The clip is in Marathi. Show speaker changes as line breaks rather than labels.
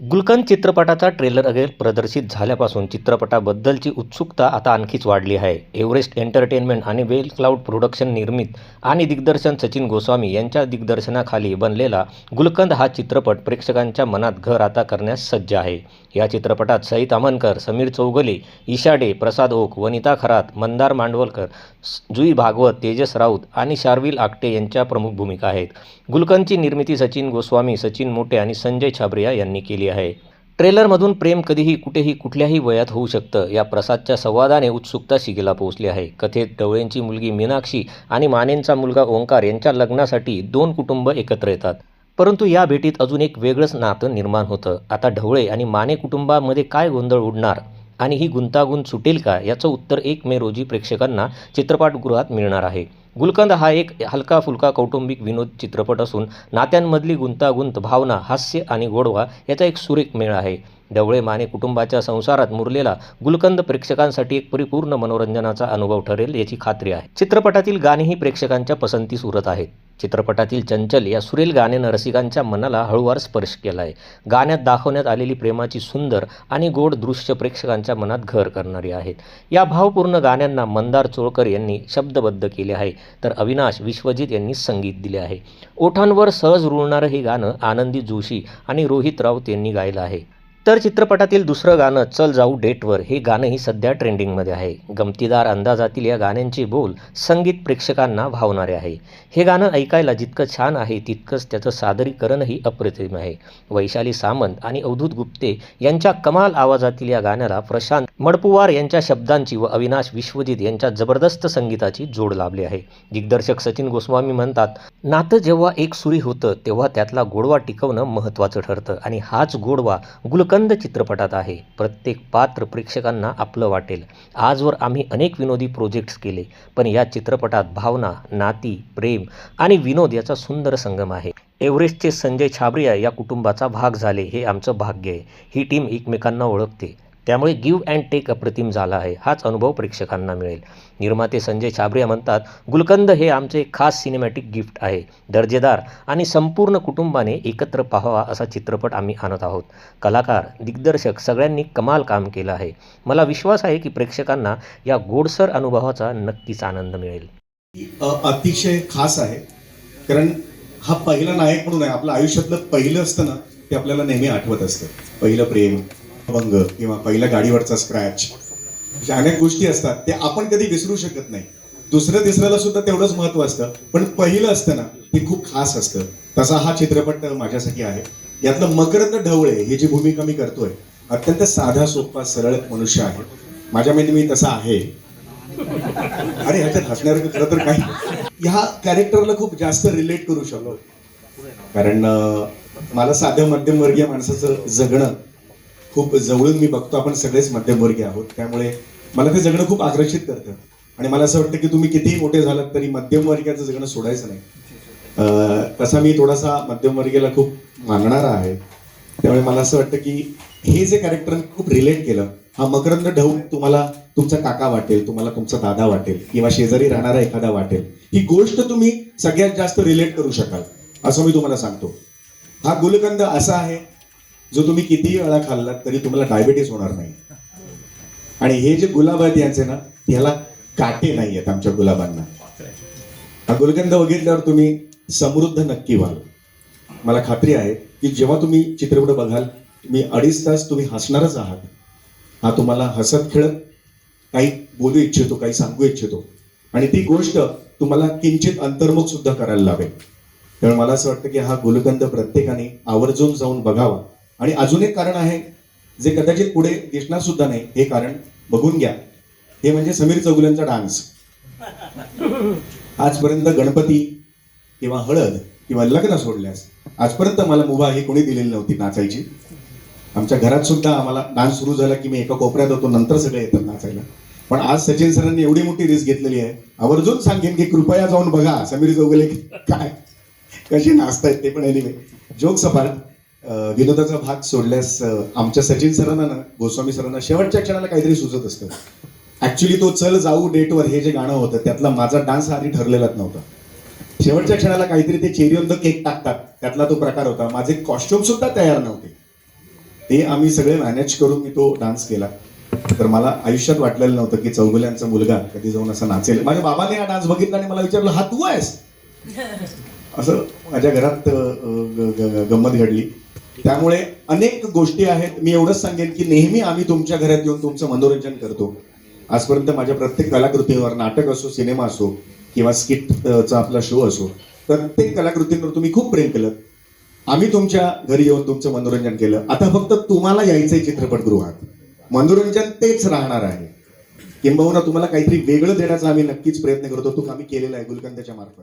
गुलकंद चित्रपटाचा ट्रेलर अखेर प्रदर्शित झाल्यापासून चित्रपटाबद्दलची उत्सुकता आता आणखीच वाढली आहे. एव्हरेस्ट एंटरटेनमेंट आणि वेल क्लाउड प्रोडक्शन निर्मित आणि दिग्दर्शन सचिन गोस्वामी यांच्या दिग्दर्शनाखाली बनलेला गुलकंद हा चित्रपट प्रेक्षकांच्या मनात घर आता करण्यास सज्ज आहे. या चित्रपटात सईत अमनकर समीर चौगले इशाडे प्रसाद ओक वनिता खरात मंदार मांडवलकर जुई भागवत तेजस राऊत आणि शार्विल आकटे यांच्या प्रमुख भूमिका आहेत. गुलकंदची निर्मिती सचिन गोस्वामी सचिन मोटे आणि संजय छाबरिया यांनी केली आहे. ट्रेलरमधून प्रेम कधीही कुठेही कुठल्याही वयात होऊ शकतं या प्रसादच्या संवादाने उत्सुकता शिगेला पोहोचली आहे. कथेत डवळेंची मुलगी मीनाक्षी आणि मानेंचा मुलगा ओंकार यांच्या लग्नासाठी दोन कुटुंब एकत्र येतात. परंतु या भेटीत अजून एक वेगळंच नातं निर्माण होतं. आता ढवळे आणि माने कुटुंबामध्ये काय गोंधळ उडणार आणि ही गुंतागुंत सुटेल का? याचं उत्तर एक मे रोजी प्रेक्षकांना चित्रपटगृहात मिळणार आहे. गुलकंद हा एक हलका फुलका कौटुंबिक विनोद चित्रपट असून नात्यांमधली गुंतागुंत भावना हास्य आणि गोडवा याचा एक सुरेख मेळ आहे. ढवळे माने कुटुंबाच्या संसारात मुरलेला गुलकंद प्रेक्षकांसाठी एक परिपूर्ण मनोरंजनाचा अनुभव ठरेल याची खात्री आहे. चित्रपटातील गाणेही प्रेक्षकांच्या पसंतीस उरत आहेत चित्रपटातील चंचल या सुरेल गाण्यानं रसिकांच्या मनाला हळूवार स्पर्श केला आहे गाण्यात दाखवण्यात आलेली प्रेमाची सुंदर आणि गोड दृश्य प्रेक्षकांच्या मनात घर करणारी आहेत. या भावपूर्ण गाण्यांना मंदार चोळकर यांनी शब्दबद्ध केले आहे. तर अविनाश विश्वजित यांनी संगीत दिले आहे. ओठांवर सहज रुळणारं हे गाणं आनंदी जोशी आणि रोहित राऊत यांनी गायलं आहे. तर चित्रपटातील दुसरं गाणं चल जाऊ डेटवर हे गाणंही सध्या ट्रेंडिंगमध्ये आहे. गमतीदार अंदाजातील या गाण्यांचे बोल संगीत प्रेक्षकांना भावणारे आहे. हे गाणं ऐकायला जितकं छान आहे तितकंच त्याचं सादरीकरणही अप्रतिम आहे. वैशाली सामंत आणि अवधूत गुप्ते यांच्या कमाल आवाजातील या गाण्याला प्रशांत मडपुवार यांच्या शब्दांची व अविनाश विश्वजित यांच्या जबरदस्त संगीताची जोड लाभली आहे. दिग्दर्शक सचिन गोस्वामी म्हणतात नातं जेव्हा एक सुरी होतं तेव्हा त्यातला गोडवा टिकवणं महत्त्वाचं ठरतं आणि हाच गोडवा गुलकंद चित्रपटात आहे. प्रत्येक पात्र प्रेक्षकांना आपलं वाटेल. आजवर आम्ही अनेक विनोदी प्रोजेक्ट्स केले पण या चित्रपटात भावना नाती प्रेम आणि विनोद याचा सुंदर संगम आहे. एव्हरेस्टचे संजय छाबरिया या कुटुंबाचा भाग झाले हे आमचं भाग्य आहे. ही टीम एकमेकांना ओळखते. त्यामुळे गिव्ह अँड टेक अप्रतिम झाला आहे. हाच अनुभव प्रेक्षकांना मिळेल. निर्माते संजय छाबरिया म्हणतात गुलकंद हे आमचे खास सिनेमॅटिक गिफ्ट आहे. दर्जेदार आणि संपूर्ण कुटुंबाने एकत्र पाहावा असा चित्रपट आम्ही आणत आहोत. कलाकार दिग्दर्शक सगळ्यांनी कमाल काम केलं आहे. मला विश्वास आहे की प्रेक्षकांना या गोडसर अनुभवाचा नक्कीच आनंद मिळेल.
अतिशय खास आहे. कारण हा पहिला नायक म्हणून आहे. आपलं आयुष्यातलं पहिलं असतं ना ते आपल्याला नेहमी आठवत असतं. पहिलं प्रेम अभंग किंवा पहिल्या गाडीवरचा स्क्रॅच अशा अनेक गोष्टी असतात ते आपण कधी विसरू शकत नाही. दुसरं तिसऱ्याला सुद्धा तेवढंच महत्त्व असतं पण पहिलं असतं ना ते खूप खास असतं. तसा हा चित्रपट माझ्यासाठी आहे. यातलं मकरंद ढवळे ही जी भूमिका मी करतोय अत्यंत साधा सोपा सरळ मनुष्य आहे. माझ्या मध्ये मी तसा आहे. अरे ह्याच्यात हसण्यासारखं खरं तर काही ह्या कॅरेक्टरला खूप जास्त रिलेट करू शकलो कारण मला साध्या मध्यमवर्गीय माणसाचं जगणं खूप जवळून मी बघतो. आपण सगळेच मध्यमवर्गीय आहोत. त्यामुळे मला ते जगणं खूप आकर्षित करतं. आणि मला असं वाटतं की तुम्ही कितीही मोठे झालात तरी मध्यमवर्गीयाचं जगणं सोडायचं नाही. तसा मी थोडासा मध्यमवर्गीयाला खूप मानणारा आहे. त्यामुळे मला असं वाटतं की हे जे कॅरेक्टर खूप रिलेट केलं हा मकरंद ढवून तुम्हाला तुमचा काका वाटेल तुम्हाला तुमचा दादा वाटेल किंवा शेजारी राहणारा एखादा वाटेल ही गोष्ट तुम्ही सगळ्यात जास्त रिलेट करू शकाल असं मी तुम्हाला सांगतो. हा गुलकंद असा आहे जो तुम्ही कितीही वेळा खाल्लात तरी तुम्हाला डायबिटीस होणार नाही. आणि हे जे गुलाब आहेत यांचे ना याला काटे नाही आहेत आमच्या गुलाबांना. हा गुलकंद बघितल्यावर तुम्ही समृद्ध नक्की व्हाल. मला खात्री आहे की जेव्हा तुम्ही चित्रपट बघाल तुम्ही अडीच तास तुम्ही हसणारच आहात. हा तुम्हाला हसत खेळत काही बोलू इच्छितो काही सांगू इच्छितो. आणि ती गोष्ट तुम्हाला किंचित अंतर्मुख सुद्धा करायला लावेल. त्यामुळे मला असं वाटतं की हा गुलकंद प्रत्येकाने आवर्जून जाऊन बघावा. आणि अजून एक कारण आहे जे कदाचित पुढे दिसणार सुद्धा नाही हे कारण बघून घ्या. हे म्हणजे समीर चौगुल्यांचा डान्स. आजपर्यंत गणपती किंवा हळद किंवा लग्न सोडल्यास आजपर्यंत मला मुभा ही कोणी दिलेली नव्हती नाचायची. आमच्या घरात सुद्धा आम्हाला डान्स सुरू झाला की मी एका कोपऱ्यात होतो नंतर सगळे येतात नाचायला. पण आज सचिन सरांनी एवढी मोठी रिस्क घेतलेली आहे. आवर्जून सांगेन की कृपया जाऊन बघा समीर चौगुले काय कशी नाचतायत ते पण एनिवे जोक सपाट विनोदाचा भाग सोडल्यास आमच्या सचिन सरांना ना गोस्वामी सरांना शेवटच्या क्षणाला काहीतरी सुचत असतं. ऍक्च्युली तो चल जाऊ डेटवर हे जे गाणं होतं त्यातला माझा डान्स आधी ठरलेलाच नव्हता. शेवटच्या क्षणाला काहीतरी ते चेरी ऑन द केक टाकतात. त्यातला तो प्रकार होता. माझे कॉस्ट्युम सुद्धा तयार नव्हते. ते आम्ही सगळे मॅनेज करून मी तो डान्स केला. तर मला आयुष्यात वाटलेलं नव्हतं की चौगुल्यांचा मुलगा कधी जाऊन असं नाचेल. माझ्या बाबाने हा डान्स बघितला आणि मला विचारलं हा तू आहेस? असं माझ्या घरात गंमत घडली. त्यामुळे अनेक गोष्टी आहेत. मी एवढंच सांगेन की नेहमी आम्ही तुमच्या घरात येऊन तुमचं मनोरंजन करतो. आजपर्यंत माझ्या प्रत्येक कलाकृतीवर नाटक असो सिनेमा असो किंवा स्किटचा आपला शो असो प्रत्येक कलाकृतींवर तुम्ही खूप प्रेम केलं. आम्ही तुमच्या घरी येऊन तुमचं मनोरंजन केलं. आता फक्त तुम्हाला यायचंय चित्रपटगृहात. मनोरंजन तेच राहणार आहे. किंबहुना तुम्हाला काहीतरी वेगळं देण्याचा आम्ही नक्कीच प्रयत्न करतो. तो आम्ही केलेला आहे गुलकंदाच्या मार्फत.